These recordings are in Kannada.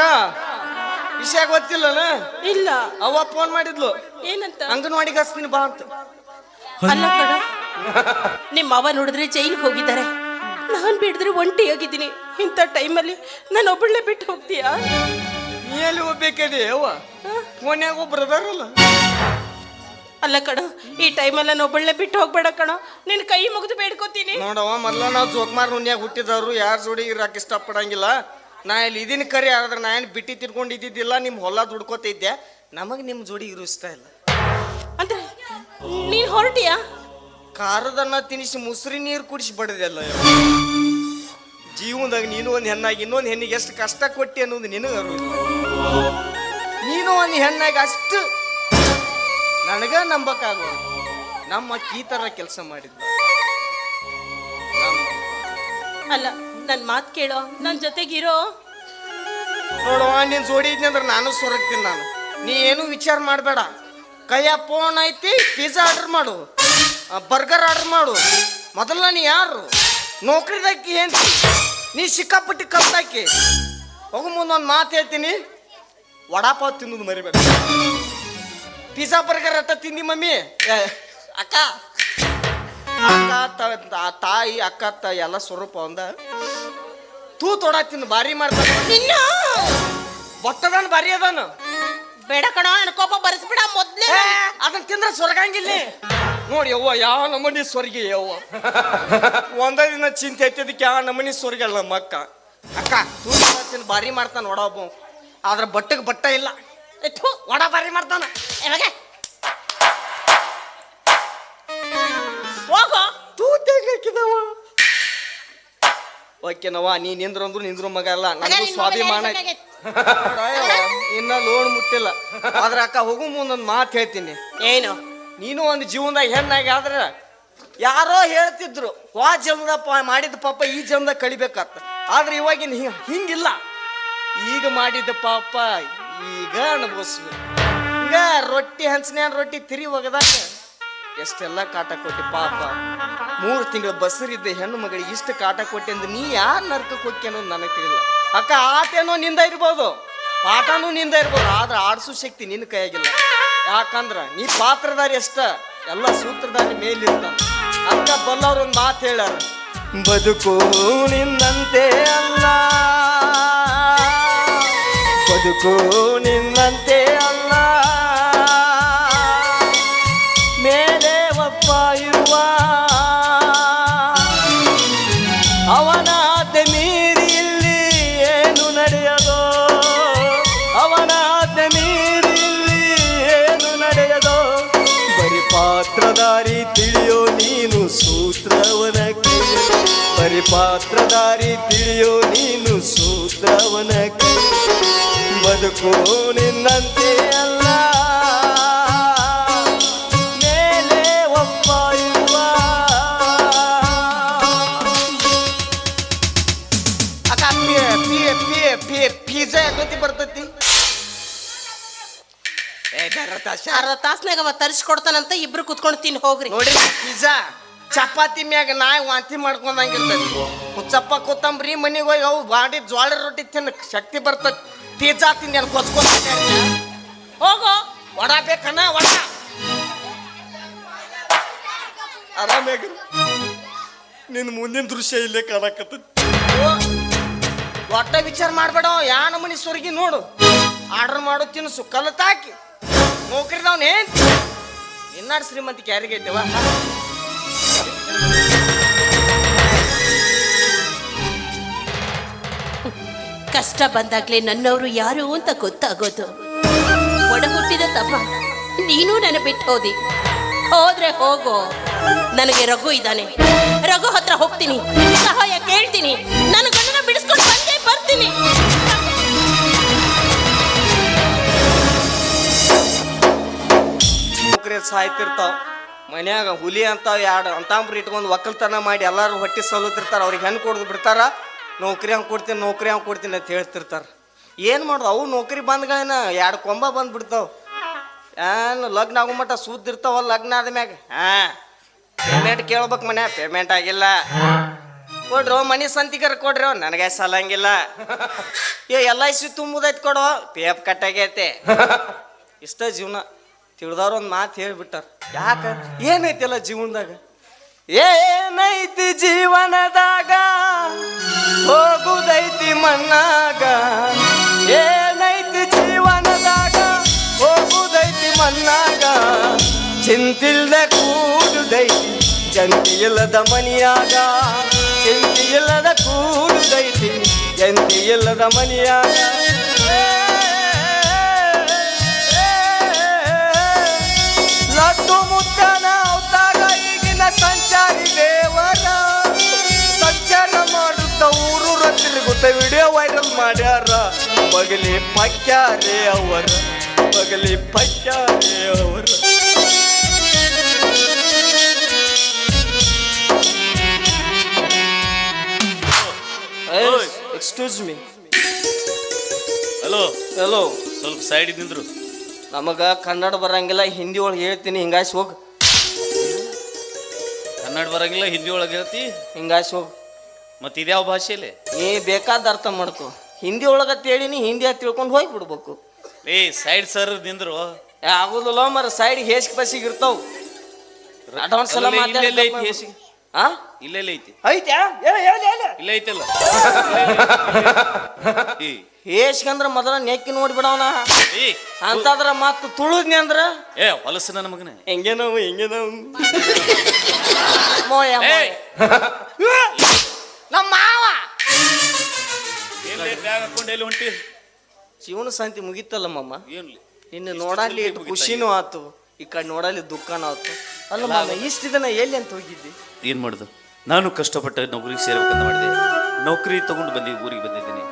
ಅಕ್ಕ ವಿಷಯ ಗೊತ್ತಿಲ್ಲನ? ಇಲ್ಲ. ಅವ್ವ ಫೋನ್ ಮಾಡಿದ್ಲು. ಏನಂತ? ಅಂಗನವಾಡಿ ಹಚ್ತೀನಿ ಬಾ ಅಂತ. ಅಲ್ಲ ಕಣ ನಿಮ್ಮ ಅವ ನೋಡಿದ್ರೆ ಜೈಲಿಗೆ ಹೋಗಿದ್ದಾರೆ. ನಾನ್ ಬಿಡಿದ್ರೆ ಒಂಟಿಯಾಗಿದ್ದೀನಿ ಇಂಥ ಟೈಮಲ್ಲಿ ನಾನು ಒಬ್ಬಳನ್ನೇ ಬಿಟ್ಟು ಹೋಗ್ತೀಯಾ? ನೀ ಎಲ್ಲಿ ಹೋಗ್ಬೇಕದೆ ಅವ್ವ? ಫೋನ್ಯಾಗ ಒಬ್ರು ಅದಾರಲ್ಲ. ಅಲ್ಲ ಕಣ ಈ ಟೈಮಲ್ಲಿ ನಾನು ಒಬ್ಬಳನ್ನೇ ಬಿಟ್ಟು ಹೋಗ್ಬೇಡ ಕಣ. ನಿನ್ನ ಕೈ ಮುಗಿದು ಬೇಡ್ಕೋತೀನಿ. ನೋಡವ್ವ ಮೊದಲ ನಾವು ಜೋಕ್ಮಾರ್ ನುನ್ಯಾಗ ಹುಟ್ಟಿದವರು ಯಾರ ಜೋಡಿ ಇರಾಕ ಇಷ್ಟಪಡಂಗಿಲ್ಲ. ನಾ ಇಲ್ಲಿ ಇದೀನಿ ಕರಿ ಆದ್ರೆ ನಾ ಏನು ಬಿಟ್ಟಿ ತಿರ್ಕೊಂಡು ಇದ್ದಿದ್ದಿಲ್ಲ ನಿಮ್ಮ ಹೊಲ ದುಡ್ಕೋತಿದ್ದೆ. ನಮಗೆ ನಿಮ್ಮ ಜೋಡಿ ಇರೋ ಇಷ್ಟ ಇಲ್ಲ. ಅಂದ್ರೆ ನೀನ್ ಹೊರಟಿಯಾ? ಖಾರದನ್ನ ತಿನ್ನಿಸಿ ಮುಸ್ರಿ ನೀರು ಕುಡಿಸಿ ಬಡದೆಲ್ಲ ಜೀವನದಾಗ ನೀನು ಒಂದು ಹೆಣ್ಣಾಗಿ ಇನ್ನೊಂದು ಹೆಣ್ಣಿಗೆ ಎಷ್ಟು ಕಷ್ಟ ಕೊಟ್ಟಿ ಅನ್ನೋದು ನಿನಗೆ ಅರಿವಿಲ್ಲ ನೀನು ಒಂದು ಹೆಣ್ಣಾಗಿ ಅಷ್ಟು ನನಗ ನಂಬಕ್ಕಾಗೋ ನಮ್ಮ ಕೀತರ ಈ ಥರ ಕೆಲಸ ಮಾಡಿದ್ದ ಅಲ್ಲ ನನ್ನ ಮಾತು ಕೇಳೋ ನನ್ನ ಜೊತೆಗಿರೋ. ನೋಡುವ ನೀನ್ ಜೋಡಿ ಇದ್ನಿ ಅಂದ್ರೆ ನಾನು ಸೊರಗ್ತೀನಿ ನಾನು. ನೀ ಏನು ವಿಚಾರ ಮಾಡಬೇಡ. ಕೈಯ ಫೋನ್ ಐತಿ ಪಿಜ್ಜಾ ಆರ್ಡರ್ ಮಾಡು. ಬರ್ಗರ್ ಆರ್ಡರ್ ಮಾಡು. ಮೊದಲ ನೀ ಯಾರು? ನೌಕರಿದಾಕಿ ಏನ್ ನೀ ಸಿಕ್ಕಾಪಟ್ಟಿ ಕಲ್ತಾಕಿ. ಹೋಗು ಮುಂದೆ ಒಂದು ಮಾತು ಹೇಳ್ತೀನಿ. ವಡಾಪಾವ್ ತಿನ್ನೋದು ಮರಿಬೇಡ. ಪಿಜ್ಜಾ ಬರ್ಗರ್ ಅಟ್ಟ ತಿಂದಿ ಮಮ್ಮಿ. ಅಕ್ಕ ಅಕ್ಕ ತ- ತಾಯಿ ಅಕ್ಕ ತ ಎಲ್ಲ ಸ್ವರೂಪ ಒಂದ. ತೂ ತೊಡ ತಿಂದು ಭಾರಿ ಮಾಡ್ತಾನ. ನಿನ್ನ ಬೊಟ್ಟದನ್ ಭಾರಿ ಅದಾನ. ಬೇಡ ಕಣ ನನ್ನ ಕೋಪ ಬರೆಸ್ಬಿಡ ಮೊದ್ಲೇ. ಅದನ್ನ ತಿಂದ್ರೆ ಸ್ವರ್ಗಂಗಿಲ್ಲ ನೋಡಿ ಯವ್ವ ಯಾವ ನಮೂನಿ ಸ್ವರ್ಗಿ ಯವ್ವ ಒಂದೇ ದಿನ ಚಿಂತೆ ಐತಿದಕ್ಕೆ ಯಾವ ನಮೂನಿ ಸ್ವರ್ಗ ಅಲ್ಲ ನಮ್ಮ ಅಕ್ಕ. ಅಕ್ಕ ತೂ ತೊಡ ತಿಂದು ಭಾರಿ ಮಾಡ್ತಾನ ವಡ ಒಬ್ಬ. ಆದ್ರೆ ಬಟ್ಟಕ್ಕೆ ಬಟ್ಟ ಇಲ್ಲ. ಒಡ ಭಾರಿ ಮಾಡ್ತಾನ. ಓಕೆನವ್ವ ನೀ ನಿಂದ್ರಂದ್ರು ನಿಂದ್ರು ಮಗ ಅಲ್ಲ ನನಗೂ ಸ್ವಾಭಿಮಾನ. ಐತಿ. ಇನ್ನ ಲೋನ್ ಮುಟ್ಟಿಲ್ಲ. ಆದ್ರೆ ಅಕ್ಕ ಹೋಗು ಮುಂದೊಂದು ಮಾತು ಹೇಳ್ತೀನಿ. ಏನು? ನೀನು ಒಂದು ಜೀವನದಾಗ ಹೆಣ್ಣಾಗಿ ಆದ್ರೆ ಯಾರೋ ಹೇಳ್ತಿದ್ರು ವಾ ಜನ್ಮದ ಪ ಮಾಡಿದ ಪಾಪ ಈ ಜನ್ಮದಾಗ ಕಳಿಬೇಕತ್ತ ಆದ್ರೆ ಇವಾಗಿನ ಹಿ- ಹಿಂಗಿಲ್ಲ. ಈಗ ಮಾಡಿದ ಪಾಪ ಈಗ ಅನುಭವಿಸ್ಬೇಕು. ಈಗ ರೊಟ್ಟಿ ಹಂಚನೆ ರೊಟ್ಟಿ ತಿರಿ ಒಗದಾಗ ಎಷ್ಟೆಲ್ಲ ಕಾಟ ಕೊಟ್ಟಿ ಪಾಪ. ಮೂರು ತಿಂಗಳ ಬಸರಿದ್ದ ಹೆಣ್ಣು ಮಗಳಿಗೆ ಇಷ್ಟು ಕಾಟ ಕೊಟ್ಟೆ ಅಂದ್ರೆ ನೀ ಯಾರು ನರ್ಕಕ್ಕೆ ಹೋಗಿ ಅನ್ನೋದು ನನಗೆ ತಿಳಿಲ್ಲ. ಅಕ್ಕ ಆತೇನೋ ನಿಂದ ಇರ್ಬೋದು. ಪಾಠನೂ ನಿಂದ ಇರ್ಬೋದು. ಆದ್ರೆ ಆಡಿಸೋ ಶಕ್ತಿ ನಿನ್ನ ಕೈಯಾಗಿಲ್ಲ. ಯಾಕಂದ್ರ ನೀ ಪಾತ್ರದಾರಿ ಅಷ್ಟ, ಎಲ್ಲ ಸೂತ್ರದಾರಿ ಮೇಲಿರ್ತ ಅಕ್ಕ ಬಲ್ಲವ್ರ ಒಂದು ಮಾತು ಹೇಳಾರ ಬದುಕು ನಿನ್ನಂತೆ ಅಲ್ಲ. ಬದುಕು ನಿನ್ನಂತೆ ಅಲ್ಲ. ಪಾತ್ರಧಾರಿ ತಿಳಿಯೋ ನೀನು ಸೂತ್ರವನ ಬದುಕೋ ನಿನ್ನಂತೆ ಅಲ್ಲ. ಮೇಲೆ ಒಬ್ಬ ಇರುವ. ಅಕ್ಕ ಪಿ ಪಿ ಪಿ ಪಿ ಪಿಜ್ಜಾ ಯಾಕತಿ ಬರ್ತೈತಿ. ಏ ಬೇರೆ ತಾಶ ಅರ್ಧ ತಾಸ್ನಾಗ ಅವ ತರಿಸ್ಕೊಡ್ತಾನಂತ ಇಬ್ರು ಕುತ್ಕೊಂಡು ತಿನ್ ಹೋಗ್ರಿ. ನೋಡಿ ಪಿಜ್ಜಾ ಚಪಾತಿ ಮ್ಯಾಗ ನಾಯಿ ವಾಂತಿ ಮಾಡ್ಕೊಂಡಂಗಿರ್ತೈತಿ. ಹುಚ್ಚಪ್ಪ ಕೊತ್ತಂಬ್ರಿ ಮನೆಗೆ ಹೋಗಿ ಅವು ಬಾಡಿ ಜ್ವಾಳ ರೊಟ್ಟಿ ತಿನ್ನ ಶಕ್ತಿ ಬರ್ತದ ಪಿಜ್ಜಾ ಏನು ಕೊಚ್ಕೊಂಡು ಹೋಗೋ. ವಡ ಬೇಕನ ವಡ. ಆರಾಮಾಗಿ ನಿನ್ನ ಮುಂದಿನ ದೃಶ್ಯ ಇಲ್ಲೇ ಕಾಣಕತ್ತೈತಿ. ಒಟ್ಟ ವಿಚಾರ ಮಾಡಬೇಡ ಯಾ ಮನೆ ಸ್ವರ್ಗಿ ನೋಡು. ಆರ್ಡರ್ ಮಾಡು ತಿನ್ಸು ಕಲತಾಕಿ ನೌಕರಿದವನ್ ಏನ್ ಇನ್ನಾರು ಶ್ರೀಮಂತಿಕೆ ಯಾರಿಗೆ ಕಷ್ಟ ಬಂದಾಗ್ಲೇ ನನ್ನವರು ಯಾರು ಅಂತ ಗೊತ್ತಾಗೋದು. ಒಡಹುಟ್ಟಿದ ತಮ್ಮ ನೀನು ನನ್ನ ಬಿಟ್ಟು ಹೋದಿ. ಹೋದ್ರೆ ಹೋಗೋ. ನನಗೆ ರಘು ಇದ್ದಾನೆ. ರಘು ಹತ್ರ ಹೋಗ್ತೀನಿ. ಸಹಾಯ ಕೇಳ್ತೀನಿ. ನನ್ನ ಗಂಡನ ಬಿಡಿಸ್ಕೊಂಡು ಬಂದೇ ಬರ್ತೀನಿ. ಸಾಯ್ತಿರ್ತಾವ. ಮನ್ಯಾಗ ಹುಲಿ ಅಂತ ಎರಡು ಅಂತಾಂಬ್ರಿ ಇಟ್ಕೊಂಡು ಒಕ್ಕಲ್ತನ ಮಾಡಿ ಎಲ್ಲರೂ ಹೊಟ್ಟೆ ಸೋಲುತ್ತಿರ್ತಾರ. ಅವ್ರಿಗೆ ಹೆಣ್ಣು ಕೊಡ್ದು ಬಿಡ್ತಾರ. ನೌಕರಿ ಹಂಗೆ ಕೊಡ್ತೀನಿ, ನೌಕರಿ ಹಂಗೆ ಕೊಡ್ತೀನಿ ಅಂತ ಹೇಳ್ತಿರ್ತಾರೆ. ಏನು ಮಾಡೋದು? ಅವು ನೌಕರಿ ಬಂದ್ಗಳೇನ? ಎರಡು ಕೊಂಬ ಬಂದು ಬಿಡ್ತಾವ ಏನು ಲಗ್ನ ಆಗೋ ಮಟ್ಟ ಸುದ್ದಿರ್ತಾವ ಲಗ್ನ ಆದ ಮ್ಯಾಗ? ಹಾಂ. ಪೇಮೆಂಟ್ ಕೇಳ್ಬೇಕು ಮನೆ ಪೇಮೆಂಟ್ ಆಗಿಲ್ಲ. ಕೊಡ್ರೋ ಮನೆ ಸಂತಿಗಾರ ಕೊಡ್ರಿ, ನನಗೆ ಸಲಂಗಿಲ್ಲ. ಏ ಎಲ್ ಐ ಸಿ ತುಂಬುದೈತ್ ಕೊಡೋ ಪಿ ಎಫ್ ಕಟ್ಟಾಗೈತೆ ಇಷ್ಟ ಜೀವನ. ತಿಳಿದವ್ರು ಒಂದು ಮಾತು ಹೇಳ್ಬಿಟ್ಟಾರ. ಯಾಕ? ಏನೈತಿಲ್ಲ ಜೀವನದಾಗ? ಏನೈತಿ ಜೀವನದಾಗ? ಹೋಗುದೈತಿ ಮನ್ನಾಗ ಏನೈತಿ ಜೀವನದಾಗ? ಹೋಗುದೈತಿ ಮಣ್ಣಾಗ. ಚಿಂತಿಲ್ದ ಕೂಡುದೈತಿ ಜಂತಿ ಇಲ್ಲದ ಮನಿಯಾಗ. ಚಿಂತಿ ಇಲ್ಲದ ಕೂಡುದೈತಿ ಜಂತಿ ಇಲ್ಲದ ಮನಿಯಾಗ. ಮಾಡ್ಯಾರ ಬಗಲಿ ಪಕ್ಕಾರೆ ಅವರ ಬಗಲಿ ಪಕ್ಕಾರೆ ಅವರ. ಎಕ್ಸ್ಕ್ಯೂಸ್ ಮೀ ಹಲೋ ಹಲೋ ಸ್ವಲ್ಪ ಸೈಡ್ ನಿಂದ್ರು. ನಮಗ ಕನ್ನಡ ಬರಂಗಿಲ್ಲ ಹಿಂದಿ ಒಳಗೆ ಹೇಳ್ತೀನಿ ಹಿಂಗಾಯ್ಸಿ ಹೋಗ್. ಕನ್ನಡ ಬರಂಗಿಲ್ಲ ಹಿಂದಿ ಒಳಗೆ ಹೇಳ್ತಿ? ಹಿಂಗಾಯ್ಸಿ ಹೋಗ್. ಮತ್ತೆ ಇದ್ಯಾವ ಭಾಷೆಯಲ್ಲಿ ನೀ ಬೇಕಾದ ಅರ್ಥ ಮಾಡ್ಕೊ. ಹಿಂದಿ ಒಳಗೆ ತೇಳಿನಿ ಹಿಂದಿ ಹತ್ತಿ ತಿಳ್ಕೊಂಡು ಹೋಗಿ ಬಿಡ್ಬೇಕು. ಏ ಸೈಡ್ ಸರ್ ನಿಂದ್ರು. ಆಗುದಿಲ್ಲ ಮರ ಸೈಡ್ ಹೇಸಿಗೆ ಬಸಿಗೆ ಇರ್ತಾವ. ಅಡ್ವಾನ್ಸ್ ಎಲ್ಲ ಅಲ್ಲಲ್ಲಿ ಇಲ್ಲೆಲ್ಲ ಐತಿ ಮಾತಾಡಿ ಹೇಸಿಗೆ? ಹಾ ಇಲ್ಲೇ ಐತಿ. ಐತ್ಯಾ? ಇಲ್ಲ ಐತಲ್ಲ. ಹೇಸ್ಕಂದ್ರ ಮೊದಲ ನೆಕ್ಕಿ ನೋಡ್ಬಿಡವನ ಏ ಅಂತಂದ್ರ ಮತ್ತ ತುಳುದ್ನಿ ಅಂದ್ರ? ಏ ಹೊಲಸು ನನ್ನ ಮಗನ. ಹೆಂಗೇನವ್ ಹೆಂಗೇನವು ಮೋಯ ಏಯ್! ನಮ್ಮ ಬ್ಯಾಗ್ ಹಾಕೊಂಡು ಎಲ್ಲಿ ಹೊಂಟಿ? ಜೀವನ ಶಾಂತಿ ಮುಗಿತಲ್ಲ ಮಮ್ಮ ಏನ್ಲಿ? ನಿನ್ನ ನೋಡಲ್ಲಿ ಖುಷಿನೂ ಆತು ಈ ಕಡೆ ನೋಡಲ್ಲಿ ದುಃಖನೂ ಆತು. ಅಲ್ಲ ಮಾಮ ಇಷ್ಟು ದಿನ ಎಲ್ಲಿ ಅಂತ ಹೋಗಿದ್ದಿ? ಏನ್ ಮಾಡುದು? ನಾನು ಕಷ್ಟಪಟ್ಟ ನೌಕರಿಗೆ ಸೇರ್ಬೇಕಂತ ಮಾಡಿದೆ. ನೌಕರಿ ತಗೊಂಡು ಬಂದಿ ಊರಿಗೆ ಬಂದಿದ್ದೀನಿ.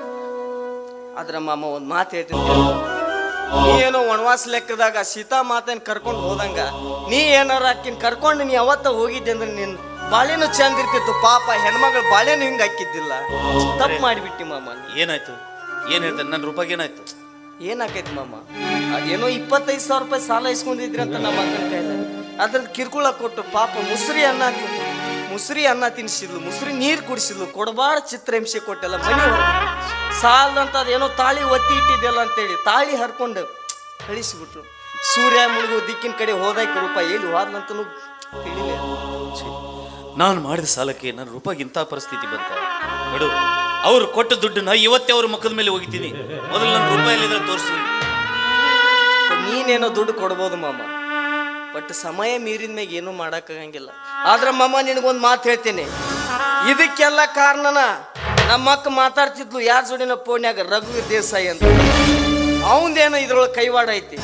ಆದ್ರ ಮಾಮ ಒಂದ್ ಮಾತು ಹೇಳ್ತೀನಿ ಕೇಳು. ನೀ ಏನೋ ವನವಾಸ ಲೆಕ್ಕದಾಗ ಸೀತಾ ಮಾತೇನ್ ಕರ್ಕೊಂಡು ಹೋದಂಗ ನೀ ಏನಾರ ಆಕಿನ್ ಕರ್ಕೊಂಡು ನೀ ಅವತ್ತ ಹೋಗಿದ್ದೆ ಅಂದ್ರೆ ನಿನ್ ಬಾಳೆನೂ ಚಂದ ಇರ್ತಿತ್ತು ಪಾಪ ಹೆಣ್ಮಗಳು ಬಾಳೆನು ಹಿಂಗ ಹಾಕಿದ್ದಿಲ್ಲ. ತಪ್ಪು ಮಾಡಿಬಿಟ್ಟಿ ಮಾಮ ಏನಾಯ್ತು? ಏನ್ ಹೇಳ್ತಾನೆ ನನ್ನ ರೂಪಾಯಿ ಏನಾಯ್ತು? ಏನಾಕೈತಿ ಮಾಮ? ಅದೇನೋ ಇಪ್ಪತ್ತೈದು ಸಾವಿರ ರೂಪಾಯಿ ಸಾಲ ಇಸ್ಕೊಂಡಿದ್ರಿ ಅಂತ ನಮ್ಮ ಅಕ್ಕನ ಕೈಲ ಅದ್ರ ಕಿರ್ಕುಳ ಕೊಟ್ಟು ಪಾಪ ಮುಸ್ರಿ ಅನ್ನ ಮುಸ್ರಿ ಅನ್ನ ತಿನ್ಸಿದ್ಲು ಮುಸ್ರಿ ನೀರು ಕುಡಿಸಿದ್ಲು ಕೊಡಬಾರ ಚಿತ್ರಹಿಂಸೆ ಕೊಟ್ಟೆಲ್ಲ ಮನೆ ಸಾಲದಂತ ಅದೇನೋ ತಾಳಿ ಒತ್ತಿ ಇಟ್ಟಿದ್ದೆಲ್ಲ ಅಂತೇಳಿ ತಾಳಿ ಹರ್ಕೊಂಡು ಕಳಿಸಿಬಿಟ್ರು. ಸೂರ್ಯ ಮುಳುಗು ದಿಕ್ಕಿನ ಕಡೆ ಹೋದಾಕ ರೂಪಾಯಿ ಎಲ್ಲಿ ಹೋದ್ಲಂತನೂ ತಿಳಿಲಿಲ್ಲ. ನಾನು ಮಾಡಿದ ಸಾಲಕ್ಕೆ ನನ್ನ ರೂಪಾಯಿ ಇಂಥ ಪರಿಸ್ಥಿತಿ ಬಂತ. ನೋಡು, ಅವ್ರು ಕೊಟ್ಟ ದುಡ್ಡನ್ನ ಇವತ್ತೇ ಅವ್ರ ಮುಖದ ಮೇಲೆ ಹೋಗಿದ್ದೀನಿ ಮೊದಲು ನನ್ನ ರೂಪಾಯಲ್ಲಿ ತೋರಿಸಿ ನೀನೇನೋ ದುಡ್ಡು ಕೊಡ್ಬೋದು ಮಾಮ. ಬಟ್ ಸಮಯ ಮೀರಿದ ಮ್ಯಾಗ ಏನೂ ಮಾಡೋಕ್ಕಾಗಂಗಿಲ್ಲ. ಆದ್ರೆ ಮಾಮ, ನಿನಗೊಂದು ಮಾತು ಹೇಳ್ತೀನಿ. ಇದಕ್ಕೆಲ್ಲ ಕಾರಣನ ನಮ್ಮ ಅಕ್ಕ ಮಾತಾಡ್ತಿದ್ಲು ಯಾರ ಜೋಡಿನ ಫೋನ್ಯಾಗ ರಘುವೀರ್ ದೇಸಾಯಿ ಅಂತ. ಅವಂದೇನೋ ಇದ್ರೊಳಗೆ ಕೈವಾಡ ಐತಿ.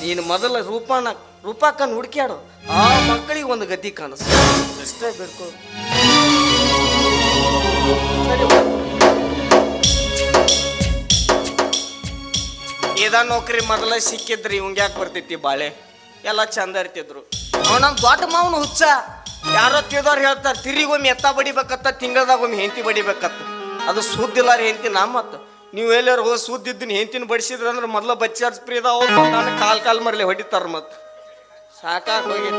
ನೀನು ಮೊದಲ ರೂಪಾನ, ರೂಪಾಕನ್ ಹುಡುಕ್ಯಾಡು. ಆ ಮಕ್ಕಳಿಗೆ ಒಂದು ಗತಿ ಕಾಣಿಸ್. ಅಷ್ಟೇ ಬೇಕು. ಇದ ನೌಕರಿ ಮೊದಲ ಸಿಕ್ಕಿದ್ರಿ ಇವಂಗ ಯಾಕೆ ಬರ್ತೈತಿ ಬಾಳೆ? ಎಲ್ಲ ಚಂದ ಇರ್ತಿದ್ರು. ಅವನ ದೊಡ್ಡ ಮಾವನ ಹುಚ್ಚ. ಯಾರೋ ತಿಳಿದವ್ರು ಹೇಳ್ತಾರೆ ತಿರಿಗೊಮ್ಮೆ ಎತ್ತ ಬಡಿಬೇಕತ್ತ, ತಿಂಗಳದಾಗ ಒಮ್ಮೆ ಹೆಂಡತಿ ಬಡಿಬೇಕತ್ತ. ಅದು ಸುದ್ದಿಲ್ಲಾರ ಹೆಂಡತಿ ನಾ ನೀವು ಎಲ್ಲಾರು ಹೋಗಿ ಸುದ್ದಿದ್ದೀನಿ ಹೆಂಡತಿನ ಬಡಿಸಿದ್ರೆ ಅಂದ್ರೆ ಮೊದಲ ಬಚ್ಚಾರ್ಸ್ ಪ್ರಿಯದ ಅವ್ರು ನಾನು ಕಾಲ್ ಕಾಲ್ ಮರಲಿ ಹೊಡಿತಾರ ಮತ್ತೆ ಸಾಕಾಗಿ ಹೋಗಿ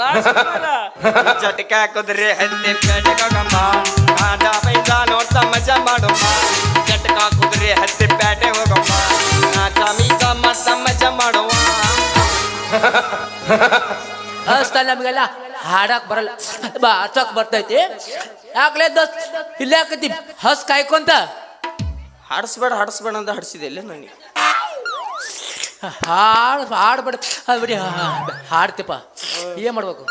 ರಾಜ್ಕುಮಾರ. ಜಟಕ ಕುದುರೆ ಹತ್ತಿ ಪೇಟೆಗಮ್ಮ ಕಾದ ಪೈಸಾ ನೋಡ್ತಾ ಮಜಾ ಮಾಡಮ್ಮ ಜಟಕ ಹಾಕುದ್ರಿ ಹತ್ತಿ ಪೇಟೆ ಹೋಗಮ್ಮ. ನಾಟ ಮೀಸ ಮತ್ತ ಮಜಾ ಮಾಡುವ. ಅಷ್ಟ ನಮಗೆಲ್ಲ ಹಾಡಕ್ ಬರಲ್ಲ. ಬಾಚಕ್ ಬರ್ತೈತಿ. ಯಾಕಲೇ ದೋಸ್ತ್ ಇಲ್ಲೇ ಹಾಕತಿ ಹಸ್ ಕಾಯ್ಕೊಂತ? ಹಾಡಿಸ್ಬೇಡ ಹಾಡಿಸ್ಬೇಡ ಅಂತ ಹಾಡಿಸಿದೆ ಇಲ್ಲ ನನಗೆ ಹಾಡ್ ಹಾಡ್ಬೇಡ. ಅದು ಬಿಡಿ ಹಾಡ್ತಿಪ್ಪ. ಏನ್ ಮಾಡ್ಬೇಕು?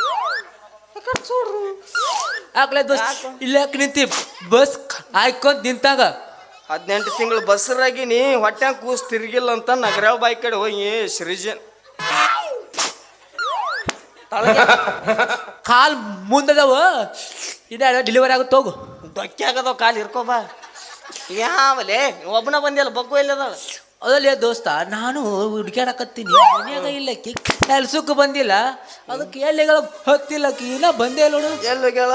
ಯಾಕ್ಲೆ ದೋಸ್ತ್ ಇಲ್ಲೇ ಯಾಕೆ ನಿಂತಿ? ಬಸ್ ಹಾಯ್ಕೊಂತ ನಿಂತಾಗ? ಹದಿನೆಂಟು ತಿಂಗಳು ಬಸ್ರಾಗಿನಿ ಹೊಟ್ಟೆ ಕೂಸ್ ತಿರ್ಗಿಲ್ಲ ಅಂತ ನಗರ ಬಾಯ್ ಕಡೆ ಹೋಗಿ ಸೃಜನ್ ಕಾಲ್ ಮುಂದದವ. ಇದೆ ಡೆಲಿವರಿ ಆಗುತ್ತೆ ಹೋಗು ಡೊಕ್ಕೆ ಆಗದವ ಕಾಲು ಹಿರ್ಕೋ ಬಾ. ಯಾವಲೇ? ಒಬ್ಬನ ಬಂದಿಲ್ಲ ಬಗ್ಗು ಇಲ್ಲದಾಳ ಅದಲ್ಲೇ ದೋಸ್ತ ನಾನು ಹುಡುಕ್ಯಾಡಕತ್ತೀನಿ. ಮನ್ಯಾಗ ಇಲ್ಲ ಕೆಲ್ಸಕ್ಕೆ ಬಂದಿಲ್ಲ. ಅದಕ್ಕೆ ಎಲ್ಲಿಗಳ ಹೊತ್ತಿಲ್ಲ ಇನ್ನ ಬಂದೇ ನೋಡು. ಎಲ್ಲಿಗಳ?